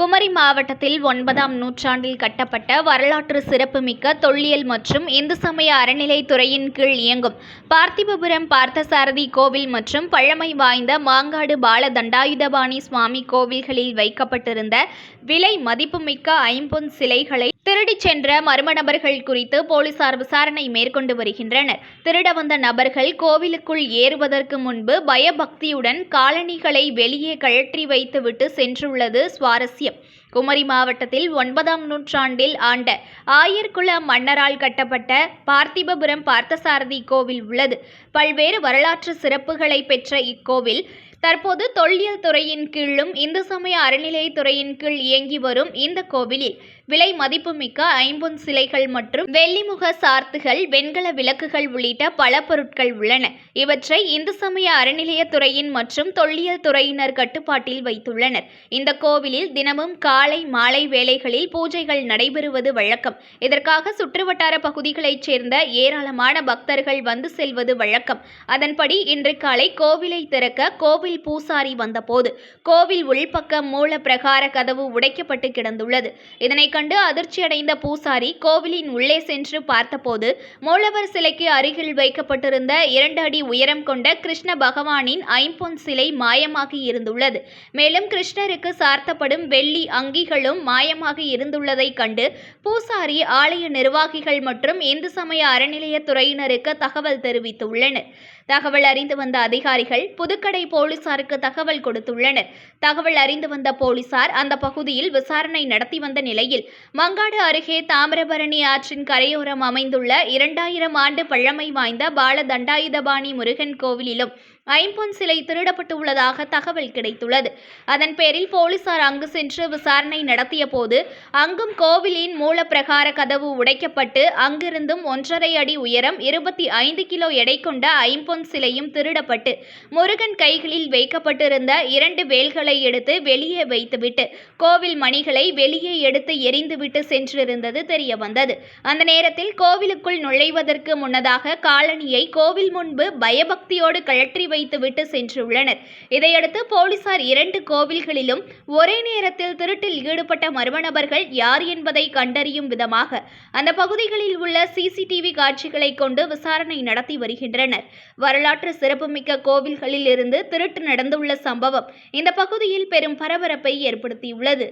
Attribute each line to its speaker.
Speaker 1: குமரி மாவட்டத்தில் ஒன்பதாம் நூற்றாண்டில் கட்டப்பட்ட வரலாற்று சிறப்புமிக்க தொல்லியல் மற்றும் இந்து சமய அறநிலைத்துறையின் கீழ் இயங்கும் பார்த்திபபுரம் பார்த்தசாரதி கோவில் மற்றும் பழமை வாய்ந்த மாங்காடு பால தண்டாயுதபாணி சுவாமி கோவில்களில் வைக்கப்பட்டிருந்த விலை மதிப்புமிக்க ஐம்பொன் சிலைகளை திருடி சென்ற மர்ம நபர்கள் குறித்து போலீசார் விசாரணை மேற்கொண்டு வருகின்றனர். திருட வந்த நபர்கள் கோவிலுக்குள் ஏறுவதற்கு முன்பு பயபக்தியுடன் காலணிகளை வெளியே கழற்றி வைத்துவிட்டு சென்றுள்ளது சுவாரஸ்யம். குமரி மாவட்டத்தில் ஒன்பதாம் நூற்றாண்டில் ஆண்ட ஆயர்குல மன்னரால் கட்டப்பட்ட பார்த்திபபுரம் பார்த்தசாரதி கோவில் உள்ளது. பல்வேறு வரலாற்று சிறப்புகளை பெற்ற இக்கோவில் தற்போது தொல்லியல் துறையின் கீழும் இந்து சமய அறநிலையத்துறையின் கீழ் இயங்கி வரும் இந்த கோவிலில் விலை மதிப்புமிக்க ஐம்பொன் சிலைகள் மற்றும் வெள்ளிமுக சார்த்துகள் வெண்கல விளக்குகள் உள்ளிட்ட பல பொருட்கள் உள்ளன. இவற்றை இந்து சமய அறநிலையத்துறையின் மற்றும் தொல்லியல் துறையினர் கட்டுப்பாட்டில் வைத்துள்ளனர். இந்த கோவிலில் தினமும் காலை மாலை வேளைகளில் பூஜைகள் நடைபெறுவது வழக்கம். இதற்காக சுற்றுவட்டார பகுதிகளைச் சேர்ந்த ஏராளமான பக்தர்கள் வந்து செல்வது வழக்கம். அதன்படி இன்று காலை கோவிலை திறக்க கோவில் பூசாரி வந்தபோது கோவில் உள்பக்க மூல பிரகார கதவு உடைக்கப்பட்டு கிடந்துள்ளது. இதனை கண்டு அதிர்ச்சியடைந்த பூசாரி கோவிலின் உள்ளே சென்று பார்த்தபோது மூலவர் சிலைக்கு அருகில் வைக்கப்பட்டிருந்த இரண்டு அடி உயரம் கொண்ட கிருஷ்ண பகவானின் ஐம்பொன் சிலை மாயமாகி இருந்துள்ளது. மேலும் கிருஷ்ணருக்கு சார்த்தப்படும் வெள்ளி அங்கிகளும் மாயமாக இருந்துள்ளதைக் கண்டு பூசாரி ஆலய நிர்வாகிகள் மற்றும் இந்து சமய அறநிலையத்துறையினருக்கு தகவல் தெரிவித்துள்ளனர். தகவல் அறிந்து வந்த அதிகாரிகள் புதுக்கடை போலீசாருக்கு தகவல் கொடுத்துள்ளனர். தகவல் அறிந்து வந்த போலீசார் அந்த பகுதியில் விசாரணை நடத்தி வந்த நிலையில் மங்காடு அருகே தாமிரபரணி ஆற்றின் கரையோரம் அமைந்துள்ள இரண்டாயிரம் ஆண்டு பழமை வாய்ந்த பால தண்டாயுதபாணி முருகன் கோவிலிலும் ஐம்பொன் சிலை திருடப்பட்டுள்ளதாக தகவல் கிடைத்துள்ளது. அதன் பேரில் போலீசார் அங்கு சென்று விசாரணை நடத்திய போது அங்கும் கோவிலின் மூல பிரகார கதவு உடைக்கப்பட்டு அங்கிருந்தும் ஒன்றரை அடி உயரம் இருபத்தி ஐந்து கிலோ எடை கொண்ட ஐம்பொன் சிலையும் திருடப்பட்டு முருகன் கைகளில் வைக்கப்பட்டிருந்த இரண்டு வேல்களை எடுத்து வெளியே வைத்துவிட்டு கோவில் மணிகளை வெளியே எடுத்து எரிந்துவிட்டு சென்றிருந்தது தெரிய வந்தது அந்த நேரத்தில் கோவிலுக்குள் நுழைவதற்கு முன்னதாக காலனியை கோவில் முன்பு பயபக்தியோடு கழற்றி வைத்துவிட்டு சென்றுள்ளனர். இதையடுத்து போலீசார் இரண்டு கோவில்களிலும் ஒரே நேரத்தில் திருட்டில் ஈடுபட்ட மர்ம நபர்கள் யார் என்பதை கண்டறியும் விதமாக அந்த பகுதிகளில் உள்ள சிசிடிவி காட்சிகளை கொண்டு விசாரணை நடத்தி வருகின்றனர். வரலாற்று சிறப்புமிக்க கோவில்களில் இருந்து திருட்டு நடந்துள்ள சம்பவம் இந்த பகுதியில் பெரும் பரபரப்பை ஏற்படுத்தியுள்ளது.